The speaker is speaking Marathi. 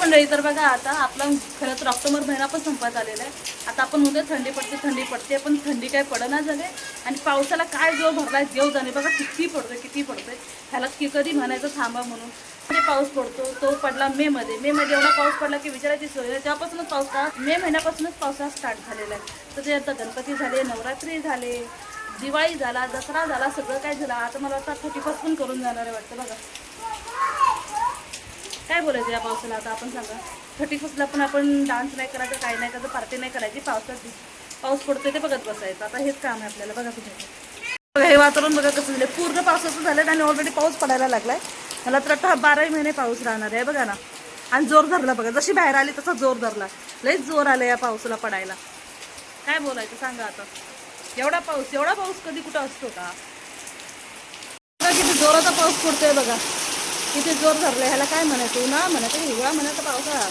मंडळी तर बघा आता आपला खरं तर ऑक्टोबर महिना पण संपत आलेला आहे. आता आपण उद्या थंडी पडते थंडी पडते पण थंडी काय पडना झाले. आणि पावसाला काय जो भरलाय देव जाणे. बघा किती पडतोय किती पडतोय. ह्याला की कधी म्हणायचं थांबा म्हणून. म्हणजे पाऊस पडतो तो पडला मे मध्ये. मे मध्ये एवढा पाऊस पडला की विचारायची सोय नाही. तेव्हापासूनच पावसा मे महिन्यापासूनच पावसाळा स्टार्ट झालेला आहे. तर ते आता गणपती झाले नवरात्री झाले दिवाळी झाला दसरा झाला सगळं काय झालं. आता मला आता थर्टी पण करून जाणार आहे वाटतं बघा. काय बोलायचं या पावसाला? आता आपण सांगा. थर्टी फर्स्टला पण आपण डान्स नाही करायचं काय नाही करायचं पार्टी नाही करायची पावसात पाऊस पडतोय ते बघत बसायचं. आता हेच काम आहे आपल्याला. बघा तुझ्या बघा हे वातावरण बघा कसं झालं पूर्ण पावसाचं झालं आणि ऑलरेडी पाऊस पडायला लागलाय. मला तर आता बाराही महिने पाऊस राहणार आहे. बघा ना. आणि जोर धरला बघा. जशी बाहेर आली तसा जोर धरला. लईच जोर आला या पावसाला पडायला. काय बोलायचं सांगा आता. एवढा पाऊस एवढा पाऊस कधी कुठं असतो का? किती जोराचा पाऊस पडतोय बघा. किती जोर धरलाय ह्याला काय म्हणायचं? उन्हाळा म्हणायचं हिवाळा म्हणायचं पावसाळा?